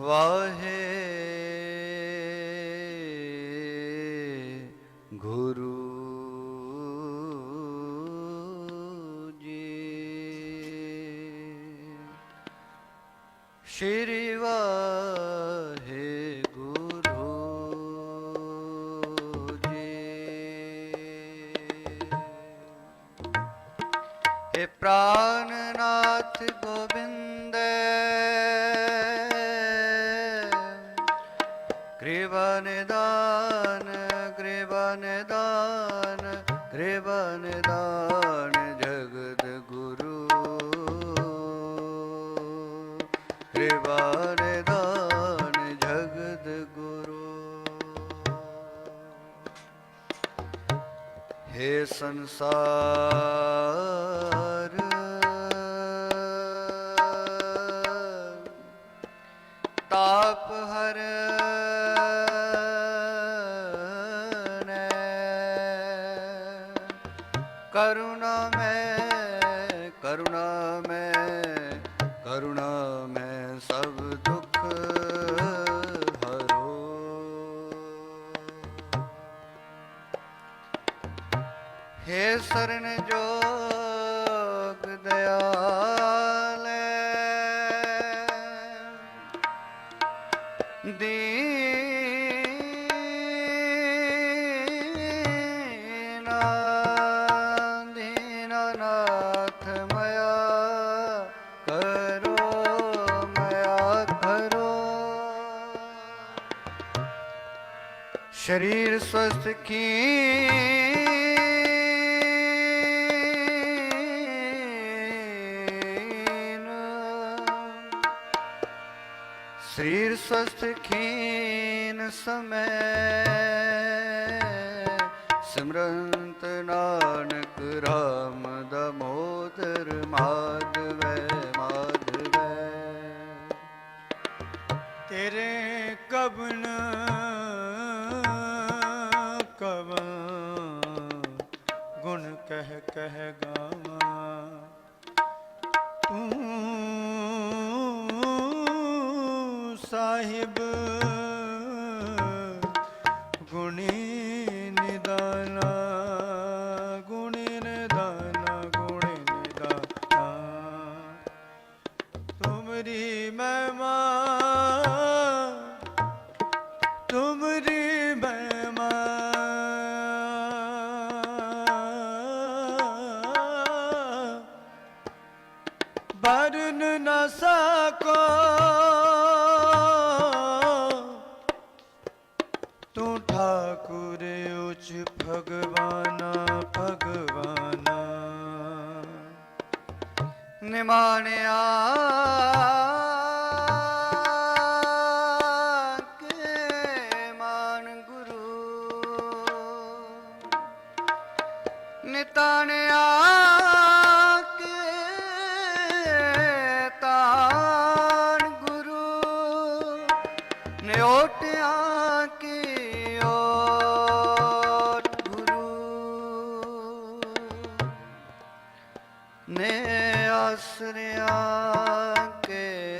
ਵਾਹੇ ਗੁਰੂ ਜੀ। ਸ਼੍ਰੀ ਵਾਹੇ ਗੁਰੂ ਜੀ ਇਹ ਪ੍ਰਾਨਨਾਥ ਗੋਬਿੰਦ ਨਿਦਾਨ ਕਿਰਪਾ ਨਿਦਾਨ ਕਿਰਪਾ ਨਿਦਾਨ ਜਗਤ ਗੁਰੂ। ਕਿਰਪਾ ਨਿਦਾਨ ਜਗਤ ਗੁਰੂ। हे ਸੰਸਾਰ ਹੇ ਸਰਨ ਜੋਗ ਦਿਆਲੇ। ਦੀਨਾ ਨਾਥ ਮਇਆ ਕਰੋ ਮਇਆ ਕਰੋ। ਸਰੀਰ ਸਵਸਥ ਕੀ ਸਸਖੀਨ ਸਮੈ। ਸਿਮਰੰਤ ਨਾਨਕ ਰਾਮ ਦਮੋਦਰ ਮਾਧਵੈ ਮਾਧਵੈ। ਤੇਰੇ ਕਵਨ ਕਵ ਗੁਣ ਕਹਿ ਕਹਿ ਸਾਹਿਬ ਆਸਰਿਆ ਕੇ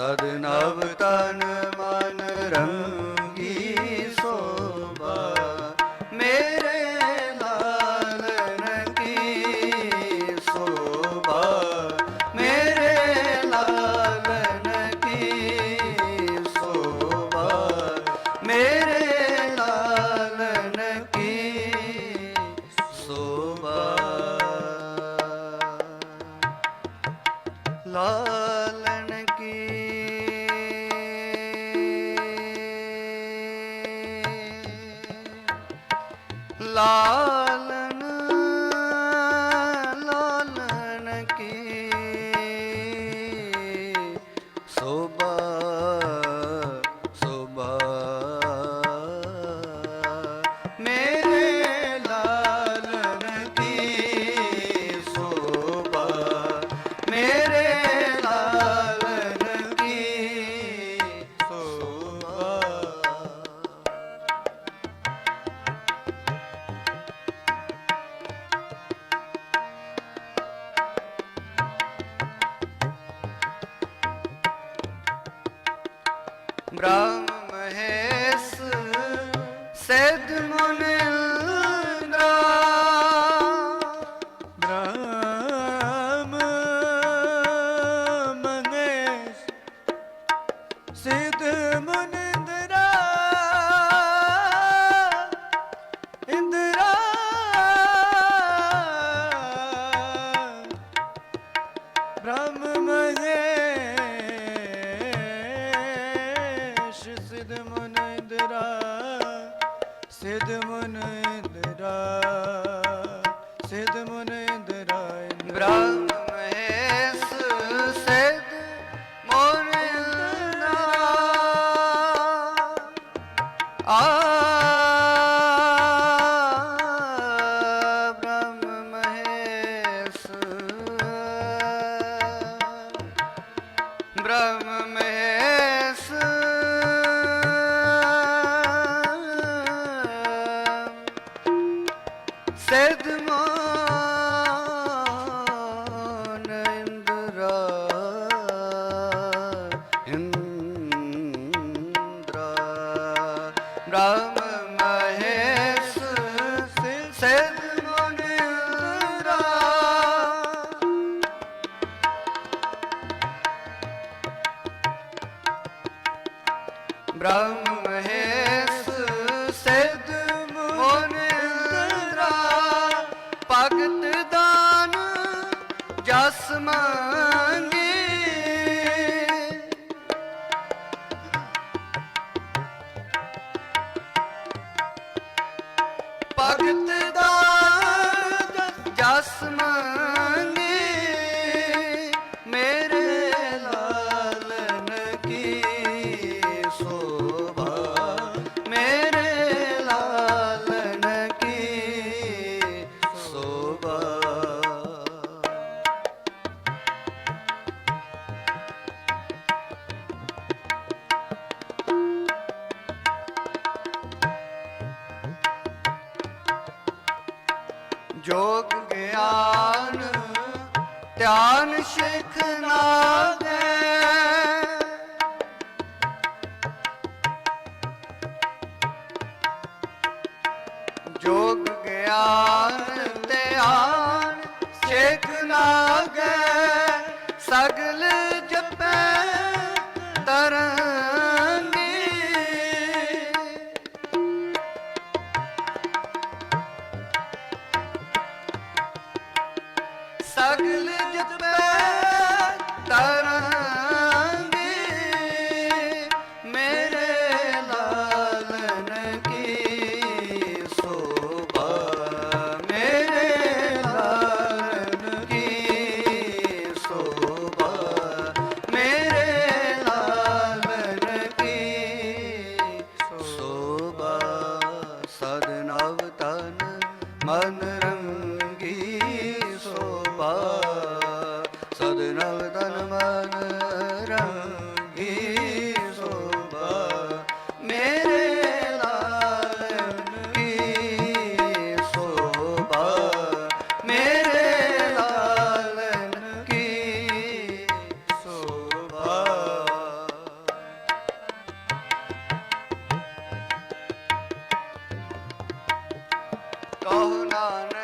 ਸਦ ਨਵ ਤਨ ਮਨ ਰੰਗ ਰਾਮ ਮਹੇਸ਼ ਸਦ ਮੁਨਿ ब्रह्म ਬ੍ਰਹਮ ਹੈਸ ਸਿਧ ਦਾਨ ਜਸ ਮੰਗੇ। ਦਾਨ ਜਸ ਜੋਗ ਗਿਆਨ ਧਿਆਨ ਸਿੱਖ ਦੇ। গহনা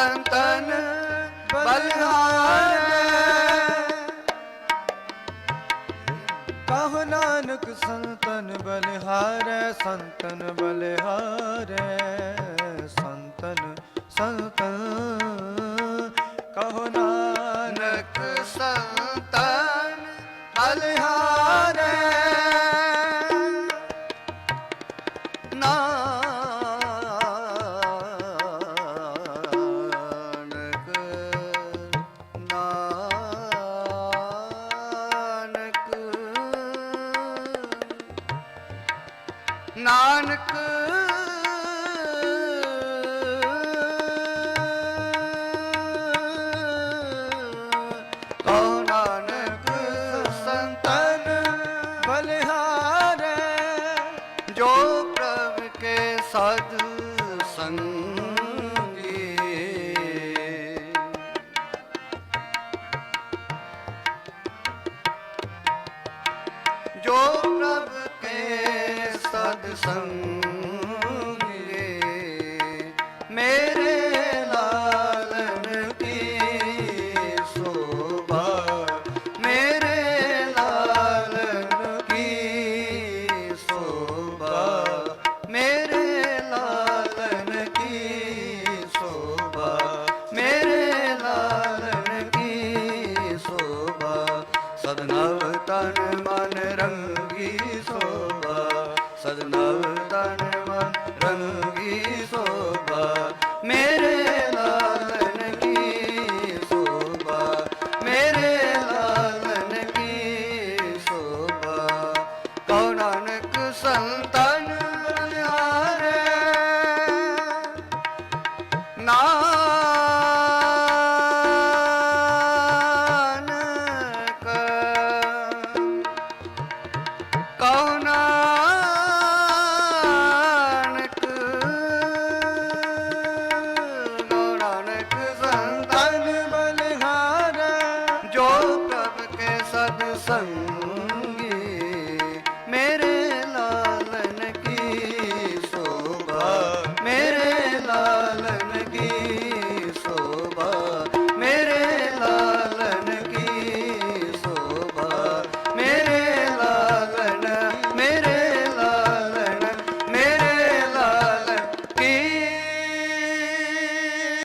ਸੰਤਨ ਬਲਿਹਾਰੇ ਕਹੋ ਨਾਨਕ ਸੰਤਨ ਬਲਿਹਾਰੇ ਸੰਤਨ ਬਲਿਹਾਰੇ, ਸੰਤਨ ਸੰਤਨ। ਕਹੋ ਨਾਨਕ ਸੰਤਨ ਬਲਿਹਾਰੇ। ਨਾ ਸਾਧ ਸੰਗੇ। ਜੋ ਕੇ ਸਤ ਸੰਗ